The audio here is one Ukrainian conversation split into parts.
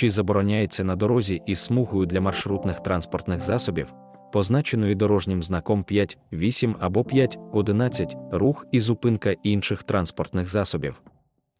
чи забороняється на дорозі із смугою для маршрутних транспортних засобів, позначеною дорожнім знаком 5, 8 або 5, 11, рух і зупинка інших транспортних засобів.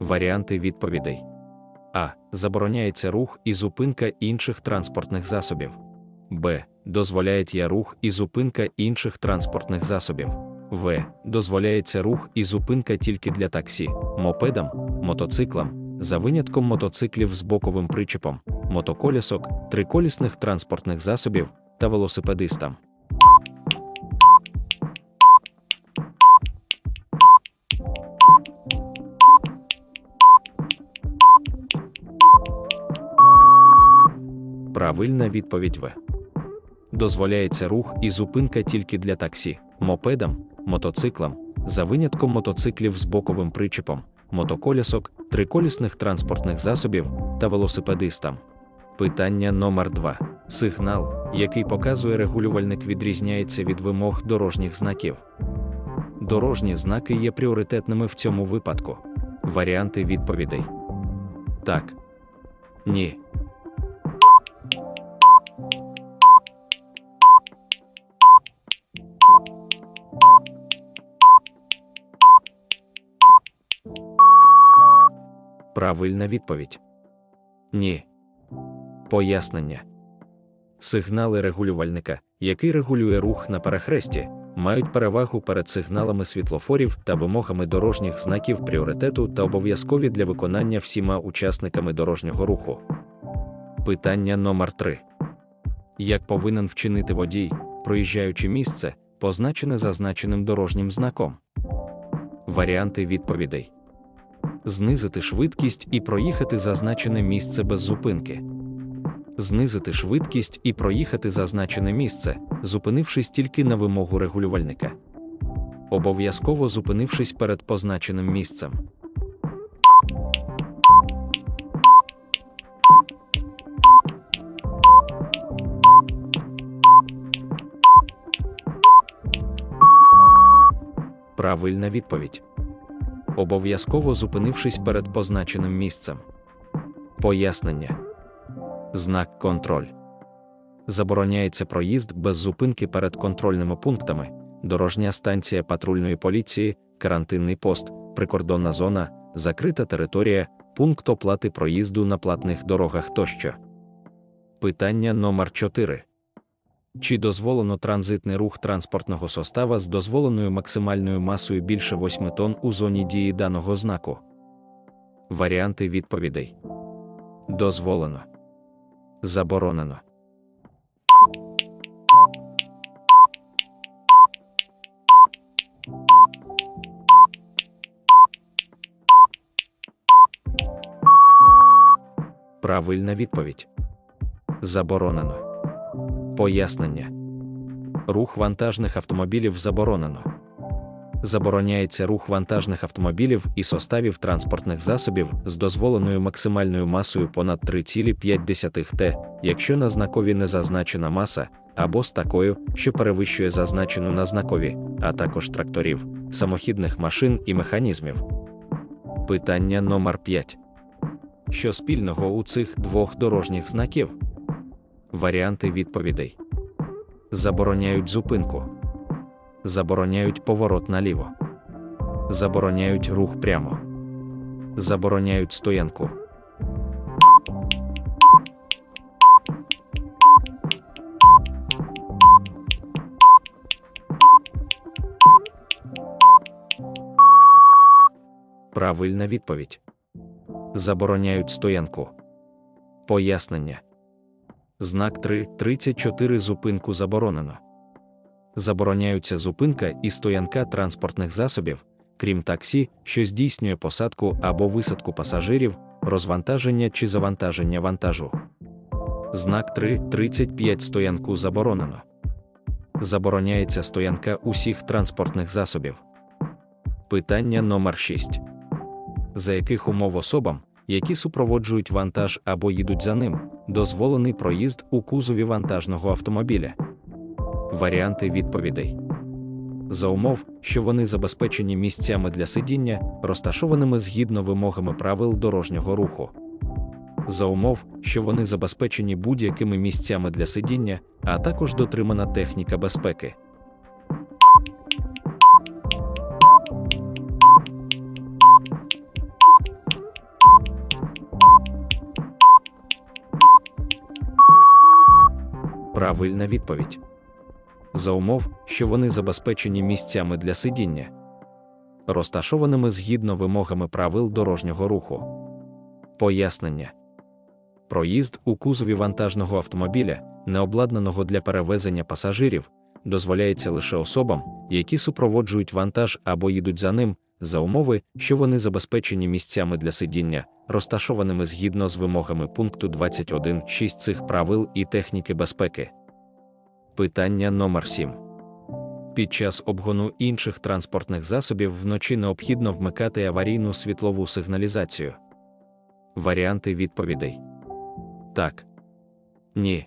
Варіанти відповідей. А. Забороняється рух і зупинка інших транспортних засобів. Б. Дозволяється рух і зупинка інших транспортних засобів. В. Дозволяється рух і зупинка тільки для таксі, мопедам, мотоциклам, за винятком мотоциклів з боковим причепом, мотоколісок, триколісних транспортних засобів та велосипедистам. Правильна відповідь В. Дозволяється рух і зупинка тільки для таксі, мопедам, мотоциклам, за винятком мотоциклів з боковим причепом, мотоколісок, триколісних транспортних засобів та велосипедистам. Питання номер 2 Сигнал, який показує регулювальник, відрізняється від вимог дорожніх знаків. Дорожні знаки є пріоритетними в цьому випадку. Варіанти відповідей. Так. Ні. Правильна відповідь. Ні. Пояснення. Сигнали регулювальника, який регулює рух на перехресті, мають перевагу перед сигналами світлофорів та вимогами дорожніх знаків пріоритету та обов'язкові для виконання всіма учасниками дорожнього руху. Питання номер 3 Як повинен вчинити водій, проїжджаючи місце, позначене зазначеним дорожнім знаком? Варіанти відповідей знизити швидкість і проїхати зазначене місце без зупинки. Знизити швидкість і проїхати зазначене місце, зупинившись тільки на вимогу регулювальника. Обов'язково зупинившись перед позначеним місцем. Правильна відповідь обов'язково зупинившись перед позначеним місцем. Пояснення. Знак контроль. Забороняється проїзд без зупинки перед контрольними пунктами, дорожня станція патрульної поліції, карантинний пост, прикордонна зона, закрита територія, пункт оплати проїзду на платних дорогах тощо. Питання номер 4 чи дозволено транзитний рух транспортного состава з дозволеною максимальною масою більше 8 тонн у зоні дії даного знаку? Варіанти відповідей дозволено. Заборонено. Правильна відповідь. Заборонено. Пояснення. Рух вантажних автомобілів заборонено. Забороняється рух вантажних автомобілів і составів транспортних засобів з дозволеною максимальною масою понад 3,5 Т, якщо на знакові не зазначена маса, або з такою, що перевищує зазначену на знакові, а також тракторів, самохідних машин і механізмів. Питання номер 5 Що спільного у цих двох дорожніх знаків? Варіанти відповідей забороняють зупинку, забороняють поворот наліво, забороняють рух прямо, забороняють стоянку. Правильна відповідь. Забороняють стоянку. Пояснення. Знак 3.34 зупинку заборонено. Забороняються зупинка і стоянка транспортних засобів, крім таксі, що здійснює посадку або висадку пасажирів, розвантаження чи завантаження вантажу. Знак 3.35 стоянку заборонено. Забороняється стоянка усіх транспортних засобів. Питання номер 6 За яких умов особам, які супроводжують вантаж або їдуть за ним, дозволений проїзд у кузові вантажного автомобіля. Варіанти відповідей за умов, що вони забезпечені місцями для сидіння, розташованими згідно вимогами правил дорожнього руху. за умов, що вони забезпечені будь-якими місцями для сидіння, а також дотримана техніка безпеки. Правильна відповідь. За умов, що вони забезпечені місцями для сидіння, розташованими згідно вимогами правил дорожнього руху. Пояснення. Проїзд у кузові вантажного автомобіля, не обладнаного для перевезення пасажирів, дозволяється лише особам, які супроводжують вантаж або їдуть за ним, за умови, що вони забезпечені місцями для сидіння, розташованими згідно з вимогами пункту 21.6 цих правил і техніки безпеки. Питання номер 7. Під час обгону інших транспортних засобів вночі необхідно вмикати аварійну світлову сигналізацію. Варіанти відповідей Так. Ні.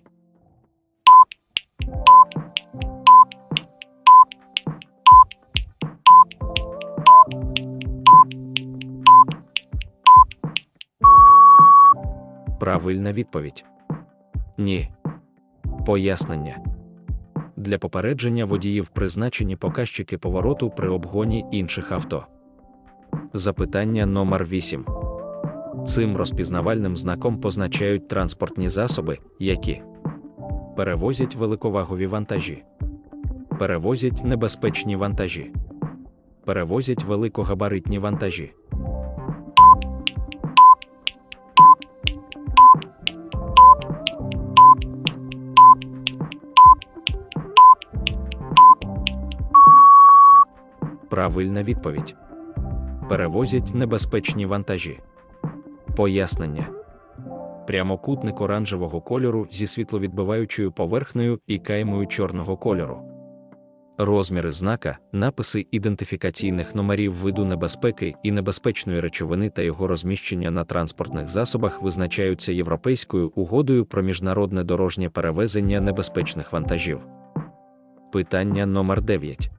Правильна відповідь. Ні. Пояснення. Для попередження водіїв призначені показчики повороту при обгоні інших авто. Запитання номер 8. Цим розпізнавальним знаком позначають транспортні засоби, які перевозять великовагові вантажі, перевозять небезпечні вантажі, перевозять великогабаритні вантажі. Правильна відповідь. Перевозять небезпечні вантажі. Пояснення. Прямокутник оранжевого кольору зі світловідбиваючою поверхнею і каймою чорного кольору. Розміри знака, написи ідентифікаційних номерів виду небезпеки і небезпечної речовини та його розміщення на транспортних засобах визначаються Європейською угодою про міжнародне дорожнє перевезення небезпечних вантажів. Питання номер 9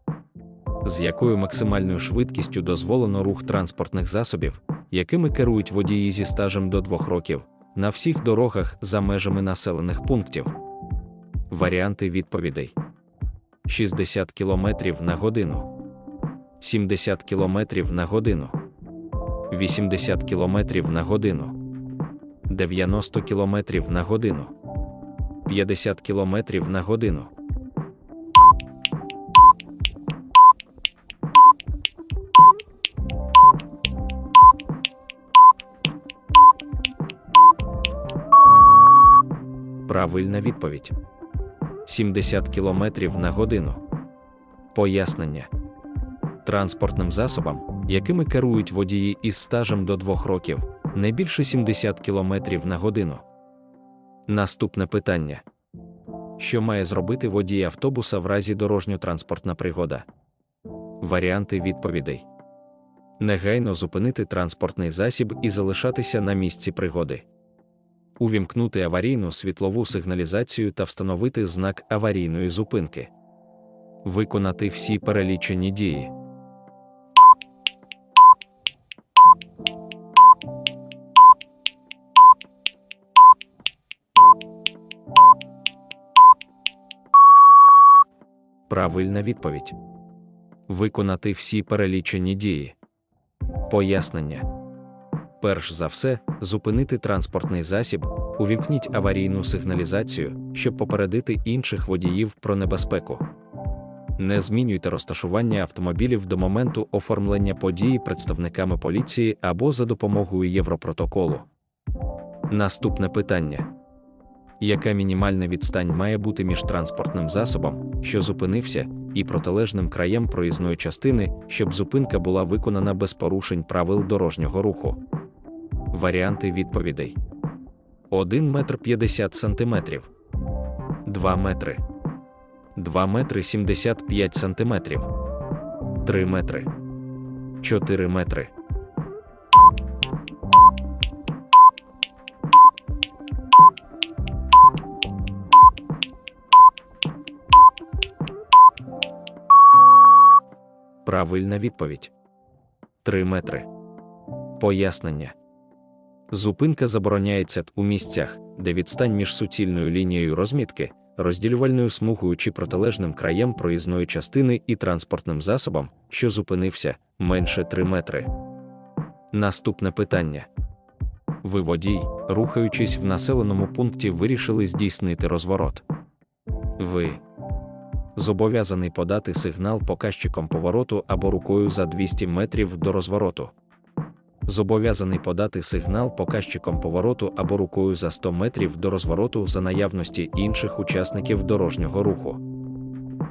з якою максимальною швидкістю дозволено рух транспортних засобів, якими керують водії зі стажем до 2 років, на всіх дорогах за межами населених пунктів. Варіанти відповідей: 60 км на годину, 70 км на годину, 80 км на годину, 90 км на годину, 50 км на годину. Правильна відповідь 70 км на годину. Пояснення транспортним засобам, якими керують водії із стажем до 2 років, не більше 70 км на годину. Наступне питання: що має зробити водій автобуса в разі дорожньо-транспортна пригода? Варіанти відповідей: негайно зупинити транспортний засіб і залишатися на місці пригоди увімкнути аварійну світлову сигналізацію та встановити знак аварійної зупинки, виконати всі перелічені дії. Правильна відповідь. Виконати всі перелічені дії. Пояснення перш за все, зупинити транспортний засіб, увімкніть аварійну сигналізацію, щоб попередити інших водіїв про небезпеку. Не змінюйте розташування автомобілів до моменту оформлення події представниками поліції або за допомогою Європротоколу. Наступне питання: яка мінімальна відстань має бути між транспортним засобом, що зупинився, і протилежним краєм проїзної частини, щоб зупинка була виконана без порушень правил дорожнього руху? Варіанти відповідей: 1 метр 50 сантиметрів, 2 метри, 2 метри 75 сантиметрів, 3 метри, 4 метри. Правильна відповідь. 3 метри. Пояснення Зупинка забороняється у місцях, де відстань між суцільною лінією розмітки, розділювальною смугою чи протилежним краєм проїзної частини і транспортним засобом, що зупинився, менше 3 метри. Наступне питання. Ви водій, рухаючись в населеному пункті, вирішили здійснити розворот. Ви зобов'язаний подати сигнал показчиком повороту або рукою за 200 метрів до розвороту. Зобов'язаний подати сигнал показчиком повороту або рукою за 100 метрів до розвороту за наявності інших учасників дорожнього руху.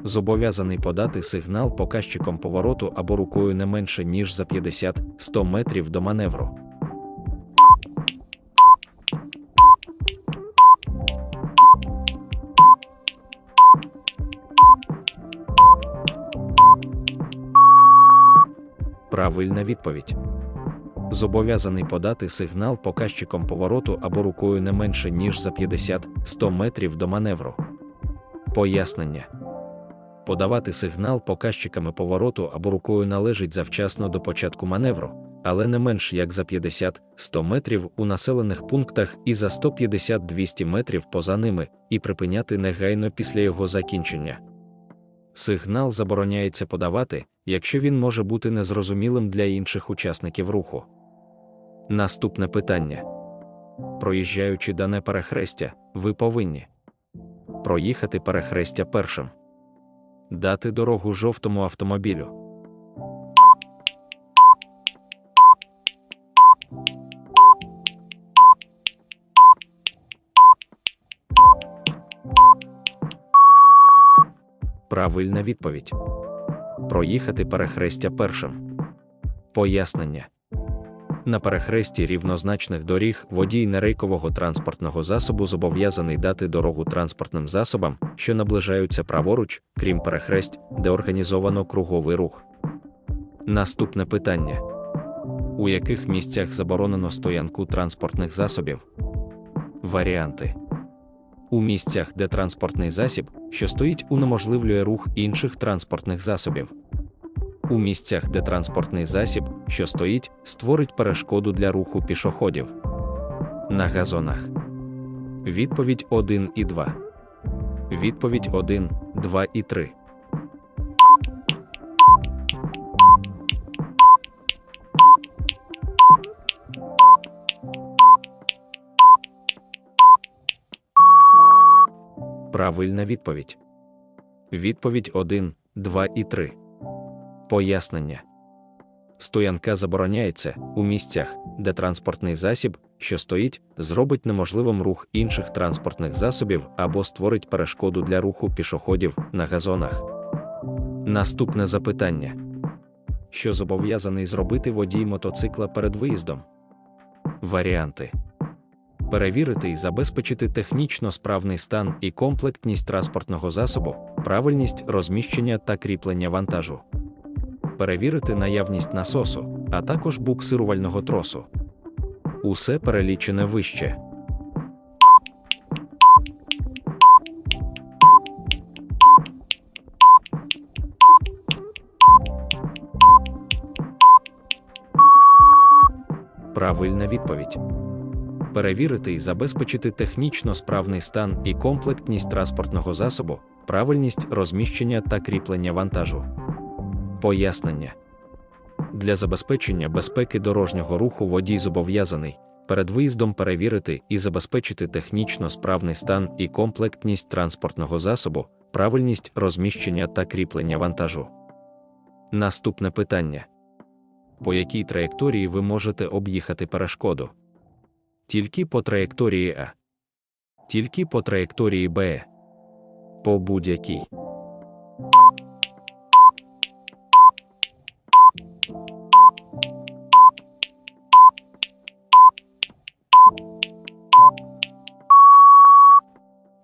Зобов'язаний подати сигнал показчиком повороту або рукою не менше, ніж за 50-100 метрів до маневру. Правильна відповідь. Зобов'язаний подати сигнал показчиком повороту або рукою не менше, ніж за 50-100 метрів до маневру. Пояснення. Подавати сигнал показчиками повороту або рукою належить завчасно до початку маневру, але не менш як за 50-100 метрів у населених пунктах і за 150-200 метрів поза ними, і припиняти негайно після його закінчення. Сигнал забороняється подавати, якщо він може бути незрозумілим для інших учасників руху. Наступне питання. Проїжджаючи дане перехрестя, ви повинні проїхати перехрестя першим, дати дорогу жовтому автомобілю. Правильна відповідь. Проїхати перехрестя першим. Пояснення. На перехресті рівнозначних доріг водій нерейкового транспортного засобу зобов'язаний дати дорогу транспортним засобам, що наближаються праворуч, крім перехресть, де організовано круговий рух. Наступне питання: у яких місцях заборонено стоянку транспортних засобів? Варіанти у місцях, де транспортний засіб, що стоїть, унеможливлює рух інших транспортних засобів. У місцях, де транспортний засіб, що стоїть, створить перешкоду для руху пішоходів. На газонах. Відповідь 1 і 2. Відповідь 1, 2 і 3. Правильна відповідь. Відповідь 1, 2 і 3. Пояснення. Стоянка забороняється у місцях, де транспортний засіб, що стоїть, зробить неможливим рух інших транспортних засобів або створить перешкоду для руху пішоходів на газонах. Наступне запитання: що зобов'язаний зробити водій мотоцикла перед виїздом? Варіанти перевірити і забезпечити технічно справний стан і комплектність транспортного засобу, правильність розміщення та кріплення вантажу, перевірити наявність насосу, а також буксирувального тросу. Усе перелічене вище. Правильна відповідь перевірити і забезпечити технічно справний стан і комплектність транспортного засобу, правильність розміщення та кріплення вантажу. Пояснення для забезпечення безпеки дорожнього руху водій зобов'язаний перед виїздом перевірити і забезпечити технічно справний стан і комплектність транспортного засобу, правильність розміщення та кріплення вантажу. Наступне питання. По якій траєкторії ви можете об'їхати перешкоду? Тільки по траєкторії А. Тільки по траєкторії Б. По будь-якій.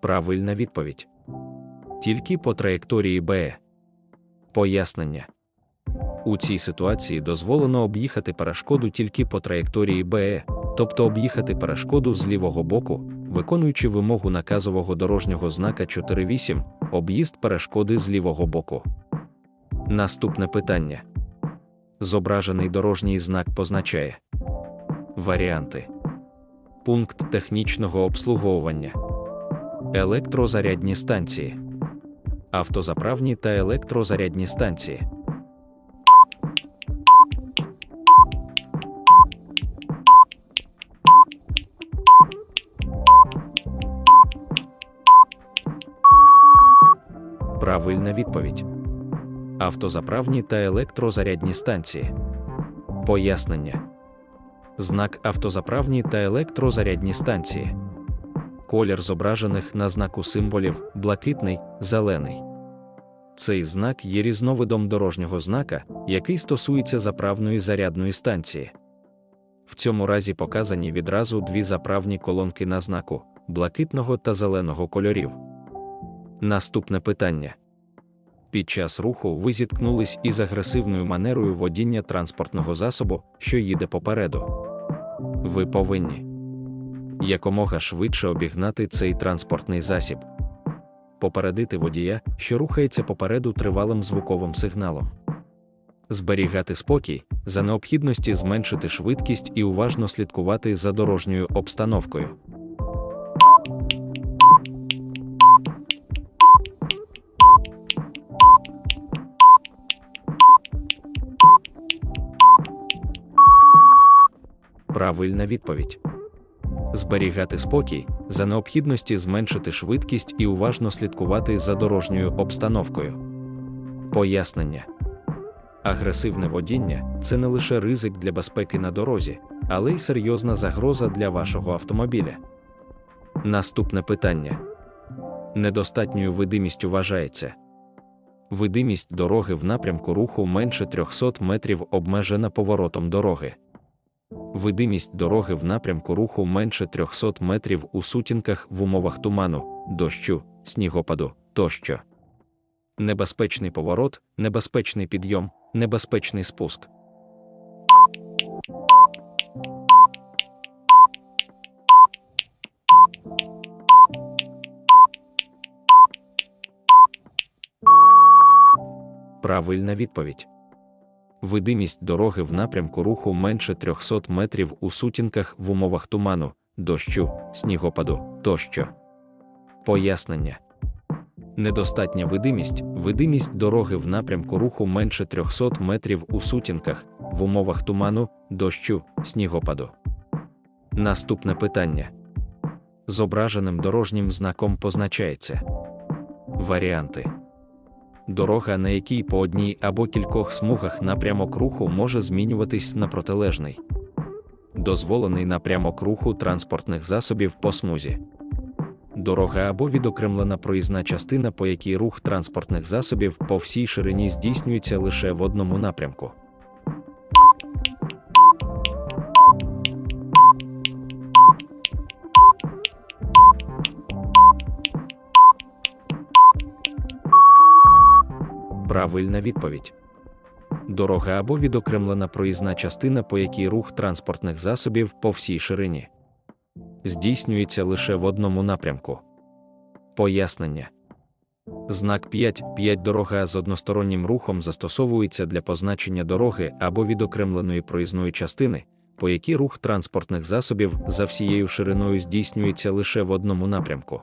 Правильна відповідь. Тільки по траєкторії Б. Пояснення. У цій ситуації дозволено об'їхати перешкоду тільки по траєкторії Б тобто об'їхати перешкоду з лівого боку, виконуючи вимогу наказового дорожнього знака 4.8, об'їзд перешкоди з лівого боку. Наступне питання. Зображений дорожній знак позначає варіанти. Пункт технічного обслуговування. Електрозарядні станції. Автозаправні та електрозарядні станції. Правильна відповідь. Автозаправні та електрозарядні станції. Пояснення. Знак автозаправні та електрозарядні станції. Колір зображених на знаку символів блакитний, зелений. Цей знак є різновидом дорожнього знака, який стосується заправної зарядної станції. В цьому разі показані відразу дві заправні колонки на знаку блакитного та зеленого кольорів. Наступне питання. Під час руху ви зіткнулись із агресивною манерою водіння транспортного засобу, що їде попереду. Ви повинні якомога швидше обігнати цей транспортний засіб, попередити водія, що рухається попереду тривалим звуковим сигналом, зберігати спокій, за необхідності зменшити швидкість і уважно слідкувати за дорожньою обстановкою. Правильна відповідь. Зберігати спокій, за необхідності зменшити швидкість і уважно слідкувати за дорожньою обстановкою. Пояснення. Агресивне водіння це не лише ризик для безпеки на дорозі, але й серйозна загроза для вашого автомобіля. Наступне питання. Недостатньою видимістю вважається. Видимість дороги в напрямку руху менше 300 метрів обмежена поворотом дороги. Видимість дороги в напрямку руху менше 300 метрів у сутінках в умовах туману, дощу, снігопаду тощо. Небезпечний поворот, небезпечний підйом, небезпечний спуск. Правильна відповідь. Видимість дороги в напрямку руху менше 300 метрів у сутінках в умовах туману, дощу, снігопаду тощо. Пояснення. Недостатня видимість, видимість дороги в напрямку руху менше 300 метрів у сутінках в умовах туману, дощу, снігопаду. Наступне питання. Зображеним дорожнім знаком позначається варіанти. Дорога, на якій по одній або кількох смугах напрямок руху може змінюватись на протилежний. Дозволений напрямок руху транспортних засобів по смузі. Дорога або відокремлена проїзна частина, по якій рух транспортних засобів по всій ширині здійснюється лише в одному напрямку. Правильна відповідь. Дорога або відокремлена проїзна частина, по якій рух транспортних засобів по всій ширині. Здійснюється лише в одному напрямку. Пояснення. Знак 5. 5 дорога з одностороннім рухом застосовується для позначення дороги або відокремленої проїзної частини, по якій рух транспортних засобів за всією шириною здійснюється лише в одному напрямку.